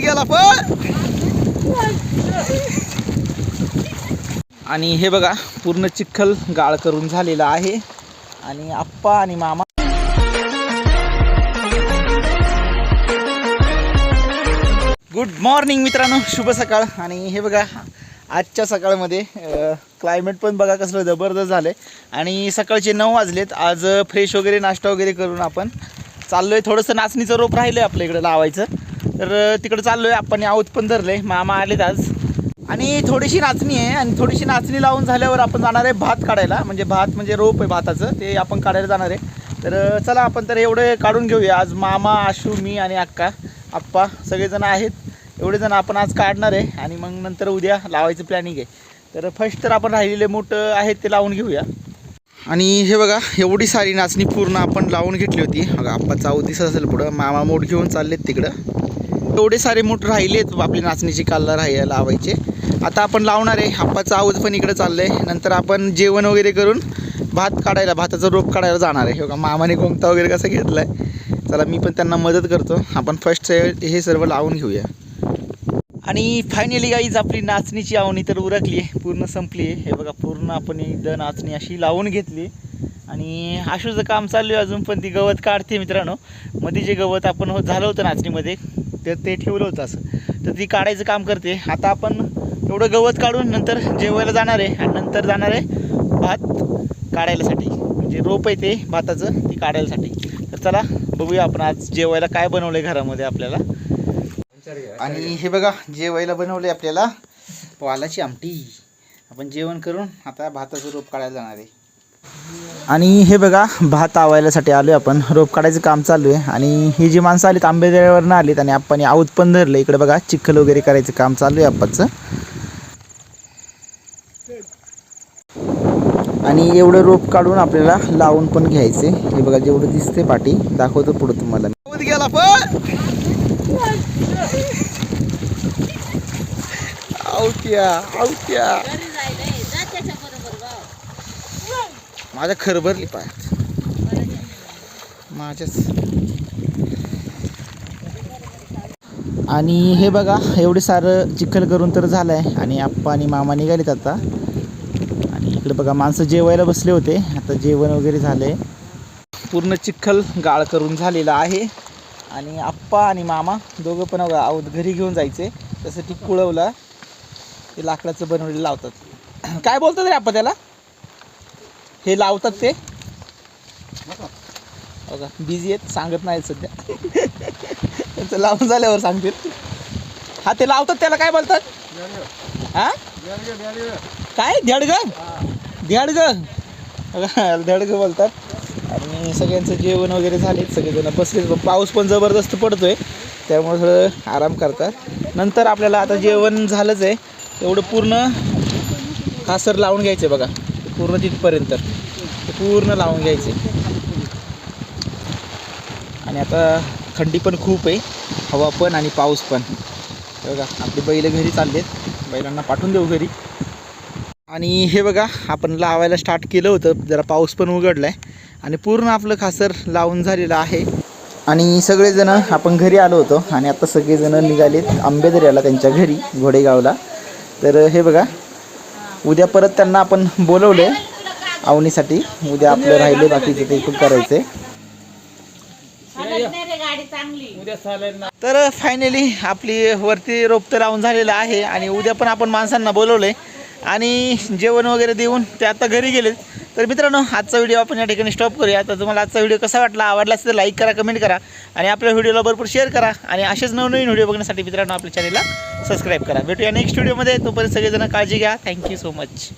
गेला पण. आणि हे बघा पूर्ण चिखल गाळ करून झालेलं आहे. आणि आप्पा आणि मामा. गुड मॉर्निंग मित्रांनो शुभ सकाळ. आणि हे बघा आजच्या सकाळमध्ये क्लायमेट पण बघा कसलं जबरदस्त झालं आहे आणि सकाळचे नऊ वाजलेत. आज फ्रेश वगैरे नाश्ता वगैरे करून आपण चाललो आहे थोडंसं नाचणीचं रोप राहिलं आहे आपल्या इकडं लावायचं. तर तिकडं चाललो आहे आपण आऊत पण धरले मामा आलेत आज. आणि थोडीशी नाचणी आहे. आणि थोडीशी नाचणी लावून झाल्यावर आपण जाणार आहे भात काढायला. म्हणजे भात म्हणजे रोप आहे भाताचं. ते आपण काढायला जाणार आहे. तर चला आपण तर एवढे काढून घेऊया. आज मामा आशू मी आणि अक्का आप्पा सगळेजण आहेत. एवढे जण आपण आज काढणार आहे. आणि मग नंतर उद्या लावायचं प्लॅनिंग आहे. तर फर्स्ट तर आपण राहिलेले मोठं आहेत ते लावून घेऊया. आणि हे बघा एवढी सारी नाचणी पूर्ण आपण लावून घेतली होती. बघा आप्पा चावत दिसत असेल पुढं. मामा मोठ घेऊन चाललेत तिकडं. एवढे सारे मूठ राहिलेत आपली नाचणीची कालला राहायला लावायचे. आता आपण लावणार आहे. आप्पाचा आवाज पण इकडे आहे नंतर आपण जेवण वगैरे करून भात काढायला भाताचं रोप काढायला जाणार आहे. हे बघा मामाने कोंबता वगैरे कसं घेतलाय. चला मी पण त्यांना मदत करतो. आपण फर्स्ट हे सर्व लावून घेऊया. आणि फायनली गाईज आपली नाचणीची आवणी तर उरकली आहे. पूर्ण संपली आहे. हे बघा पूर्ण आपण एकदा नाचणी अशी लावून घेतली. आणि आशूचं काम चालू आहे अजून पण ती गवत काढते मित्रांनो. मध्ये जे गवत आपण हो- झालं होतं नाचणीमध्ये. तर ते ठेवलं होतं असं. तर ती काढायचं काम करते. आता आपण एवढं गवत काढून नंतर जेवायला जाणार आहे आणि नंतर जाणार आहे भात काढायलासाठी. म्हणजे रोप आहे ते भाताचं ती काढायलासाठी. तर चला बघूया आपण आज जेवायला काय बनवलं आहे घरामध्ये आपल्याला. आणि हे बघा जेवायला बनवले आपल्याला वालाची आमटी. आपण जेवण करून आता भाताचं रोप काढायला जाणार आहे. आणि हे बघा भात आवायलासाठी आलो आपण. रोप काढायचं काम चालू आहे. आणि ही जी माणसं आलीत आंबेजळ्यावरनं आलीत आणि आपण आऊत पण धरलं इकडे बघा चिखल वगैरे करायचं काम चालू आहे आप्पाचं आणि एवढं रोप काढून आपल्याला लावून पण घ्यायचे हे बघा जेवढं दिसते पाठी दाखवतो पुढं तुम्हाला. गेला पण! माझ्या खरभरली पायात माझ्याच. आणि हे बघा एवढे सारं चिखल करून तर झालं आहे आणि आप्पा आणि मामा निघालेत आता. आणि इकडे बघा माणसं जेवायला बसले होते. आता जेवण वगैरे झालं आहे पूर्ण चिखल गाळ करून झालेला आहे. आणि आप्पा आणि मामा दोघं पण बघा घरी घेऊन जायचे त्यासाठी कुळवला ते लाकडाचं बनवलेलं लावतात. काय बोलतात रे आप्पा त्याला? हे लावतात ते. बघा बिझी आहेत सांगत नाही सध्या. त्यांचं लावून झाल्यावर सांगतील. हा ते लावतात त्याला काय बोलतात? हा? काय? धडग? धडग. धडग बोलतात. आणि सगळ्यांचं जेवण वगैरे झाले सगळेजण बसले पाऊस पण जबरदस्त पडतोय. त्यामुळे थोडं आराम करतात. नंतर आपल्याला आता जेवण झालंच आहे. एवढं पूर्ण कासर लावून घ्यायचे बघा. पूर्ण तिथपर्यंत. ते पूर्ण लावून घ्यायचे. आणि आता थंडी पण खूप आहे. हवा पण आणि पाऊस पण. हे बघा आपले बैल घरी चाललेत. बैलांना पाठवून देऊ घरी. आणि हे बघा आपण लावायला स्टार्ट केलं होतं. जरा पाऊस पण उघडला आहे आणि पूर्ण आपलं खासर लावून झालेलं आहे. आणि सगळेजण आपण घरी आलो होतो. आणि आता सगळेजण निघालेत आंबेदऱ्याला त्यांच्या घरी घोडेगावला. तर हे बघा उद्या परत त्यांना आपण बोलवले आवणीसाठी. उद्या आपलं राहिले बाकीचे ते खूप करायचे तर फायनली आपली वरती रोप तर लावून झालेलं आहे आणि उद्या पण आपण माणसांना बोलवलंय. आणि जेवण वगैरे देऊन ते आता घरी गेलेत. तर मित्रांनो आजचा व्हिडिओ आपण या ठिकाणी स्टॉप करूया. तर तुम्हाला आजचा व्हिडिओ कसा वाटला आवडला असेल तर लाईक करा कमेंट करा आणि आपल्या व्हिडिओला भरपूर शेअर करा आणि असेच नवनवीन व्हिडिओ बघण्यासाठी मित्रांनो आपल्या चॅनलला सबस्क्राईब करा. भेटूया नेक्स्ट व्हिडिओमध्ये तोपर्यंत सगळेजण काळजी घ्या. Thank you so much